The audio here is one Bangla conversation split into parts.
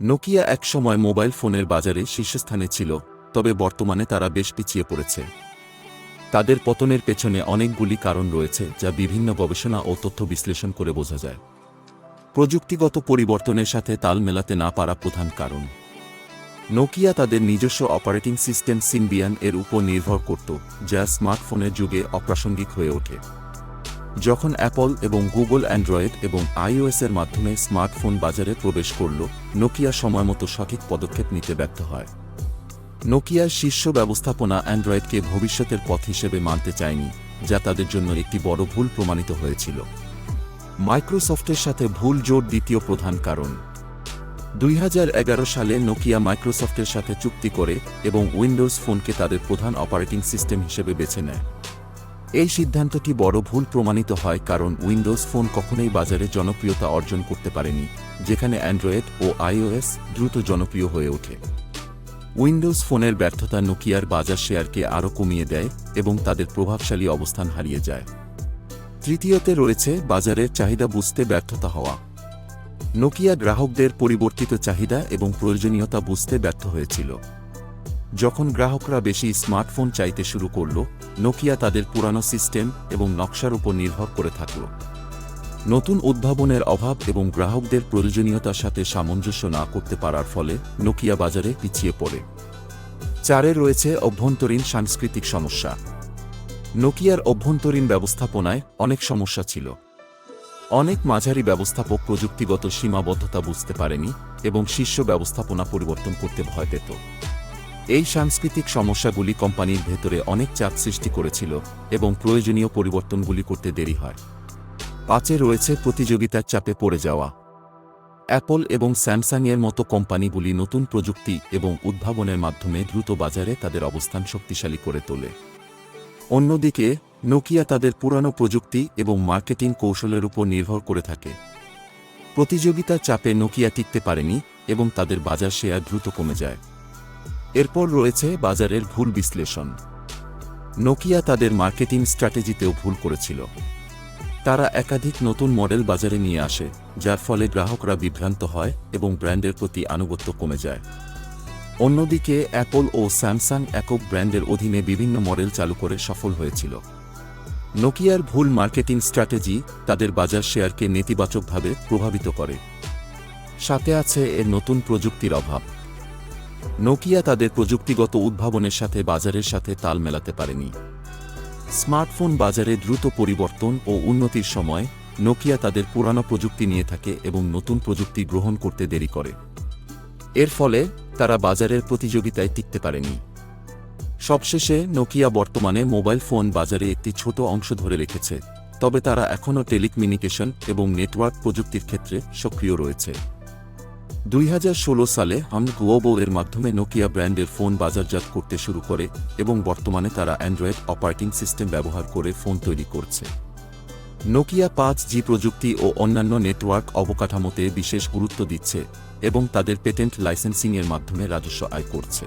নোকিয়া একসময় মোবাইল ফোনের বাজারে শীর্ষস্থানে ছিল, তবে বর্তমানে তারা বেশ পিছিয়ে পড়েছে। তাদের পতনের পেছনে অনেকগুলি কারণ রয়েছে, যা বিভিন্ন গবেষণা ও তথ্য বিশ্লেষণ করে বোঝা যায়। প্রযুক্তিগত পরিবর্তনের সাথে তাল মেলাতে না পারা প্রধান কারণ। নোকিয়া তাদের নিজস্ব অপারেটিং সিস্টেম সিম্বিয়ান এর উপর নির্ভর করত, যা স্মার্টফোনের যুগে অপ্রাসঙ্গিক হয়ে ওঠে। যখন অ্যাপল এবং গুগল অ্যান্ড্রয়েড এবং আইওএস এর মাধ্যমে স্মার্টফোন বাজারে প্রবেশ করল, নোকিয়া সময়মতো সঠিক পদক্ষেপ নিতে ব্যর্থ হয়। নোকিয়ার শীর্ষ ব্যবস্থাপনা অ্যান্ড্রয়েডকে ভবিষ্যতের পথ হিসেবে মানতে চায়নি, যা তাদের জন্য একটি বড় ভুল প্রমাণিত হয়েছিল। মাইক্রোসফটের সাথে ভুল জোর দ্বিতীয় প্রধান কারণ। দুই হাজার এগারো সালে নোকিয়া মাইক্রোসফটের সাথে চুক্তি করে এবং উইন্ডোজ ফোনকে তাদের প্রধান অপারেটিং সিস্টেম হিসেবে বেছে নেয়। এই সিদ্ধান্তটি বড় ভুল প্রমাণিত হয় কারণ উইন্ডোজ ফোন কখনোই বাজারে জনপ্রিয়তা অর্জন করতে পারেনি, যেখানে অ্যান্ড্রয়েড ও আইওএস দ্রুত জনপ্রিয় হয়ে ওঠে। উইন্ডোজ ফোনের ব্যর্থতা নোকিয়ার বাজার শেয়ারকে আরও কমিয়ে দেয় এবং তাদের প্রভাবশালী অবস্থান হারিয়ে যায়। তৃতীয়তে রয়েছে বাজারের চাহিদা বুঝতে ব্যর্থতা হওয়া। নোকিয়া গ্রাহকদের পরিবর্তিত চাহিদা এবং প্রয়োজনীয়তা বুঝতে ব্যর্থ হয়েছিল। যখন গ্রাহকরা বেশি স্মার্টফোন চাইতে শুরু করল, নোকিয়া তাদের পুরানো সিস্টেম এবং নকশার উপর নির্ভর করে থাকল। নতুন উদ্ভাবনের অভাব এবং গ্রাহকদের প্রয়োজনীয়তার সাথে সামঞ্জস্য না করতে পারার ফলে নোকিয়া বাজারে পিছিয়ে পড়ে। চারে রয়েছে অভ্যন্তরীণ সাংস্কৃতিক সমস্যা। নোকিয়ার অভ্যন্তরীণ ব্যবস্থাপনায় অনেক সমস্যা ছিল। অনেক মাঝারি ব্যবস্থাপক প্রযুক্তিগত সীমাবদ্ধতা বুঝতে পারেনি এবং শীর্ষ ব্যবস্থাপনা পরিবর্তন করতে ভয় পেত। এই সাংস্কৃতিক সমস্যাগুলি কোম্পানির ভেতরে অনেক চাপ সৃষ্টি করেছিল এবং প্রয়োজনীয় পরিবর্তনগুলি করতে দেরি হয়। পাঁচে রয়েছে প্রতিযোগিতার চাপে পড়ে যাওয়া। অ্যাপল এবং স্যামসাংয়ের মতো কোম্পানিগুলি নতুন প্রযুক্তি এবং উদ্ভাবনের মাধ্যমে দ্রুত বাজারে তাদের অবস্থান শক্তিশালী করে তোলে। অন্যদিকে, নোকিয়া তাদের পুরানো প্রযুক্তি এবং মার্কেটিং কৌশলের উপর নির্ভর করে থাকে। প্রতিযোগিতার চাপে নোকিয়া টিকতে পারেনি এবং তাদের বাজার শেয়ার দ্রুত কমে যায়। এরপর রয়েছে বাজারের ভুল বিশ্লেষণ। নোকিয়া তাদের মার্কেটিং স্ট্র্যাটেজিতেও ভুল করেছিল। তারা একাধিক নতুন মডেল বাজারে নিয়ে আসে, যার ফলে গ্রাহকরা বিভ্রান্ত হয় এবং ব্র্যান্ডের প্রতি আনুগত্য কমে যায়। অন্যদিকে, অ্যাপল ও স্যামসাং একক ব্র্যান্ডের অধীনে বিভিন্ন মডেল চালু করে সফল হয়েছিল। নোকিয়ার ভুল মার্কেটিং স্ট্র্যাটেজি তাদের বাজার শেয়ারকে নেতিবাচকভাবে প্রভাবিত করে। সাথে আছে এর নতুন প্রযুক্তির অভাব। নোকিয়া তাদের প্রযুক্তিগত উদ্ভাবনের সাথে বাজারের সাথে তাল মেলাতে পারেনি। স্মার্টফোন বাজারে দ্রুত পরিবর্তন ও উন্নতির সময় নোকিয়া তাদের পুরানো প্রযুক্তি নিয়ে থাকে এবং নতুন প্রযুক্তি গ্রহণ করতে দেরি করে। এর ফলে তারা বাজারের প্রতিযোগিতায় টিকতে পারেনি। সবশেষে নোকিয়া বর্তমানে মোবাইল ফোন বাজারে একটি ছোট অংশ ধরে রেখেছে, তবে তারা এখনও টেলিকমিউনিকেশন এবং নেটওয়ার্ক প্রযুক্তির ক্ষেত্রে সক্রিয় রয়েছে। দুই হাজার ষোলো সালে হাম গ্লোবো এর মাধ্যমে নোকিয়া ব্র্যান্ডের ফোন বাজারজাত করতে শুরু করে এবং বর্তমানে তারা অ্যান্ড্রয়েড অপারেটিং সিস্টেম ব্যবহার করে ফোন তৈরি করছে। নোকিয়া পাঁচ জি প্রযুক্তি ও অন্যান্য নেটওয়ার্ক অবকাঠামোতে বিশেষ গুরুত্ব দিচ্ছে এবং তাদের পেটেন্ট লাইসেন্সিংয়ের মাধ্যমে রাজস্ব আয় করছে।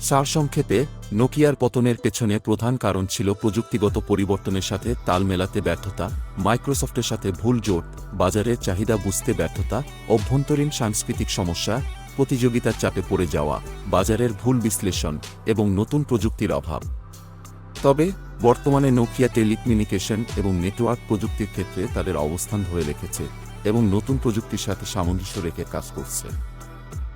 সারসংক্ষেপে নোকিয়ার পতনের পেছনে প্রধান কারণ ছিল প্রযুক্তিগত পরিবর্তনের সাথে তাল মেলাতে ব্যর্থতা, মাইক্রোসফটের সাথে ভুল জোট বাজারের চাহিদা বুঝতে ব্যর্থতা, অভ্যন্তরীণ সাংস্কৃতিক সমস্যা, প্রতিযোগিতার চাপে পড়ে যাওয়া, বাজারের ভুল বিশ্লেষণ এবং নতুন প্রযুক্তির অভাব। তবে বর্তমানে নোকিয়া টেলিকমিউনিকেশন এবং নেটওয়ার্ক প্রযুক্তির ক্ষেত্রে তাদের অবস্থান ধরে রেখেছে এবং নতুন প্রযুক্তির সাথে সামঞ্জস্য রেখে কাজ করছে।